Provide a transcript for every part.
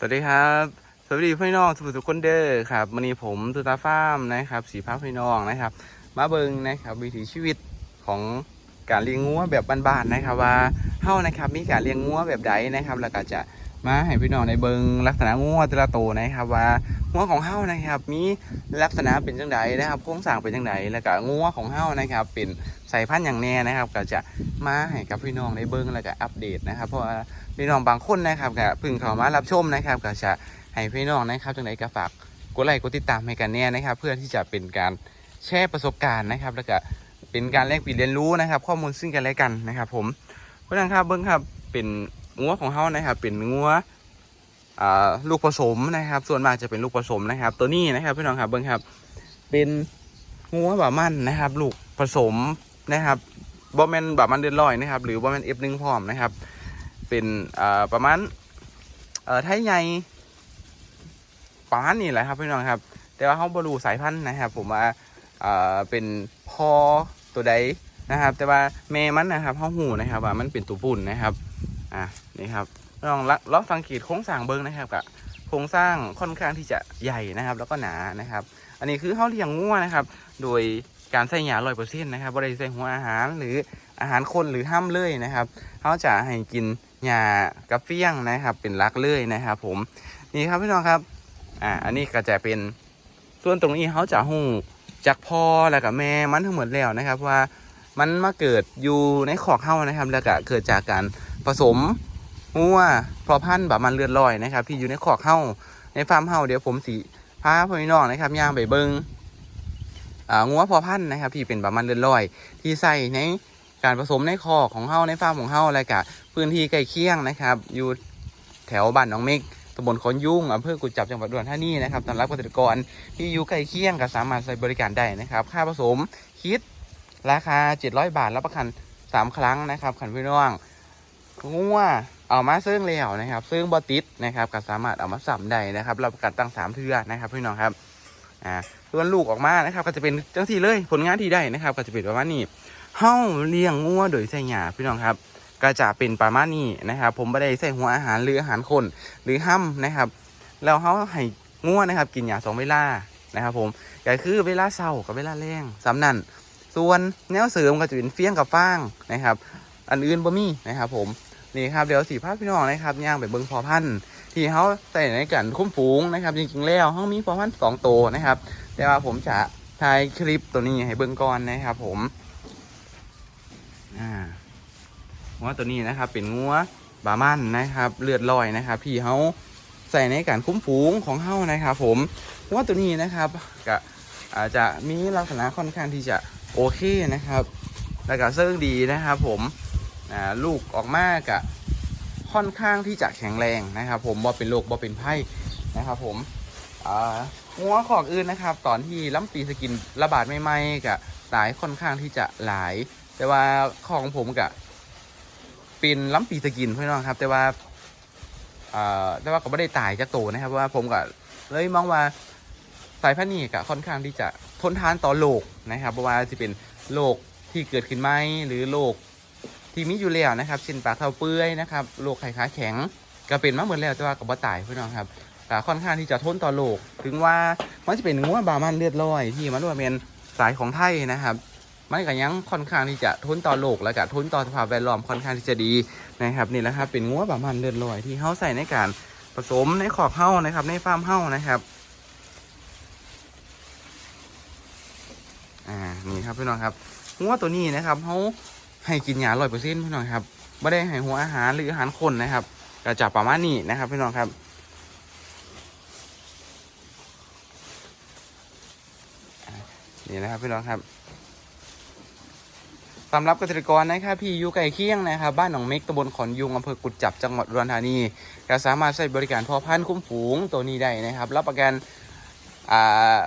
สวัสดีครับ สวัสดีพี่น้องทุกทุกคนเด้อครับวันนี้ผมตุตาฟาร์มนะครับ สีพาพี่น้องนะครับ มาเบิงนะครับ วิถีชีวิตของการเลี้ยงงัวแบบบ้านๆนะครับ ว่าเฮ้านะครับมีการเลี้ยงงัวแบบใดนะครับ แล้วก็จะมาให้พี่น้องในเบิงลักษณะงัวแต่ละตัวนะครับว่า งัวของเฮ้านะครับ มีลักษณะเป็นจังไดนะครับโครงสร้างเป็นจังไดแล้วก็งัวของเฮ้านะครับ เป็นสายพันธุ์อย่างแน่นะครับ ก็จะมาให้กับพี่น้องในเบิงแล้วก็อัปเดตนะครับ เพราะว่าพี่น้องบางคนนะครับก็เพิ่งเข้ามารับชมนะครับ ก็จะให้พี่น้องนะครับจังไดก็ฝากกดไลค์กดติดตามให้กันแน่นะครับ เพื่อที่จะเป็นการแชร์ประสบการณ์นะครับ แล้วก็เป็นการแลกเปลี่ยนเรียนรู้นะครับ ข้อมูลซึ่งกันและกันนะครับ ผมเพราะฉะนั้นครับเบิ้งครับเป็นงัวของเขานะครับ เป็นงัวอ่า ลูกผสมนะครับ ส่วนมากจะเป็นลูกผสมนะครับ ตัวนี้นะครับพี่น้องครับเบิ้งครับ เป็นงัวแบบมันนะครับ ลูกผสมนะครับบอแมนบบมันเดือนลอยนะครับ หรือบอแมนเอฟหนึ่งพร้อมนะครับ เป็นประมาณไทยใหญ่ประมาณนี้แหละครับพี่น้องครับ แต่ว่าเขาบรูสายพันธุ์นะครับ ผมว่าเอ่อเป็นพอตัวใดนะครับ แต่ว่าแม่มันนะครับเขาหูนะครับว่ามันเป็นตัวปุ่นนะครับ อะนี่ครับลองละลองสังเกตโครงสร้างเบิ้งนะครับกับโครงสร้างค่อนข้างที่จะใหญ่นะครับ แล้วก็หนานะครับ อันนี้คือเขาเลี้ยงงัวนะครับ โดยการใส่หยาร้อยเปอร์เซ็นต์นะครับบริใส่หัวอาหารหรืออาหารคนหรือห้ามเลยนะครับเขาจะให้กินหญ้ากับเฟี้ยงนะครับ เป็นหลักเลยนะครับ ผมนี่ครับพี่น้องครับอ่าอันนี้ก็จะเป็นส่วนตรงนี้เขาจะหูจากพ่อแล้วกับแม่มันทั้งหมดแล้วนะครับว่ามันมาเกิดอยู่ในขอกเข้านะครับ แล้วก็เกิดจากการ ผสมหัวพอพันธุ์แบบมันเลือดลอยนะครับ ที่อยู่ในขอกเข้าในฟาร์มเฮาเดี๋ยวผมสีพาพี่น้องนะครับย่างไปเบิงงัวพอพันธุ์นะครับ ที่เป็นแบบมันเลือดลอย ที่ใส่ในการผสมในคอกของเฮาในฟาร์มของเฮาอะไรกะพื้นที่ใกล้เคียงนะครับ อยู่แถวบ้านหนองเมกตำบลขอนยุ่งอำเภอกุดจับจังหวัดอุดรธานีนะครับสำหรับเกษตรกรที่อยู่ใกล้เคียงก็สามารถใช้บริการได้นะครับ ค่าผสมคิดราคา 700 บาทรับประกัน 3 ครั้งนะครับขันพี่น้อง งัวเอามาเซิ่งแล้วนะครับซิ่งบอติดนะครับก็สามารถเอามาสัมได้นะครับรับประกันตั้งสามเทือนะครับพี่น้องครับอ่าส่วนลูกออกมานะครับ ก็จะเป็นจังที่เลยผลงานที่ได้นะครับ ก็จะเป็นประมาณนี้เฮ้าเลี้ยงงัวโดยใส่หยาพี่น้องครับ ก็จะเป็นประมาณนี้นะครับ ผมไม่ได้ใส่หัวอาหารหรืออาหารคนหรือห้ำนะครับแล้วเขาให้ง่วนะครับ กินอย่าสองเวลานะครับ ผมก็คือเวลาเช้ากับเวลาแรงสำนันส่วนแนวเสริมก็จะเป็นเฟี้ยงกับฟางนะครับ อันอื่นบ่มีนะครับ ผม นี่ครับเดี๋ยวสีภาพพี่น้องนะครับย่างไปเบิ้งพอพันธุ์ที่เขาใส่ในกันคุ้มฝูงนะครับ จริงๆแล้วเขามีพอพันธุ์สองตัวนะครับ แต่ว่าผมจะถ่ายคลิปตัวนี้ให้เบิ้งก่อนนะครับ ผมอ่างัวตัวนี้นะครับ เป็นงัวบามันนะครับ เลือดลอยนะครับพี่เขาใส่ในการคุ้มฝูงของเขานะครับ ผมงัวตัวนี้นะครับก็อาจจะมีลักษณะค่อนข้างที่จะโอเคนะครับ แล้วก็เสื่องดีนะครับ ผม อ่าลูกออกมากะค่อนข้างที่จะแข็งแรงนะครับ ผมบ่เป็นโรคบ่เป็นไข้นะครับ ผมอ่างัวขอกอื่นนะครับ ตอนที่ล้ำปีสกินระบาดใหม่ๆกะตายค่อนข้างที่จะหลาย แต่ว่าของผมกะเป็นล้ำปีสกินพี่น้องครับ แต่ว่าแต่ว่าก็ไม่ได้ตายจากโตนะครับว่าผมก็เลยมองว่าสายพันธุ์นี้ก็ค่อนข้างที่จะทนทานต่อโรคนะครับเพราะว่าจะเป็นโรคที่เกิดขึ้นไหมหรือโรค ที่มีอยู่แล้วนะครับเช่นปลาเท้าเปื่อยนะครับโรคไข้ขาแข็งก็เป็นมาหมดแล้วแต่ว่าก็บ่ตายพี่น้องครับก็ค่อนข้างที่จะทนต่อโรคถึงว่ามันจะเป็นงัวบามันเลือดลอยที่มันว่าเป็นสายของไทยนะครับมันก็ยังค่อนข้างที่จะทนต่อโลกและก็ทนต่อสภาพแวดล้อมค่อนข้างที่จะดีนะครับนี่แหละครับเป็นงัวประมาณเลือดลอยที่เขาใส่ในการผสมในขอกเฮ้านะครับ ในฟาร์มเฮ้านะครับอ่านี่ครับพี่น้องครับงัวตัวนี้นะครับเขา ให้กินยาร้อยเปอร์เซ็นต์พี่น้องครับไม่ได้ให้หัวอาหารหรืออาหารคนนะครับก็จะประมาณนี้นะครับพี่น้องครับนี่นะครับพี่น้องครับสำหรับเกษตรกรนะครับพี่อยู่ใกล้เคียงนะครับ บ้านหนองเม็กตำบลขอนยุงอำเภอกุดจับจังหวัดอุดรธานีก็สามารถใช้บริการพ่อพันธุ์คุ้มฝูงตัวนี้ได้นะครับ รับประกันอ่า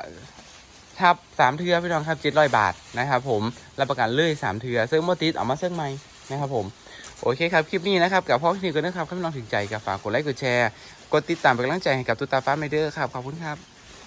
ทับสามเทือพี่น้องครับเจ็ดร้อยบาทนะครับผมรับประกันเลยสามเทือซึ่งโมติสออกมาเซิ่งใหม่นะครับผมโอเคครับ คลิปนี้นะครับ กับพ่อคลินิกกันนะครับถ้าพี่น้องถึงใจกับฝากกดไลค์กดแชร์ กดติดตามเป็นกำลังใจให้กับตุตาฟ้าไมเดอร์ครับ ขอบคุณครับ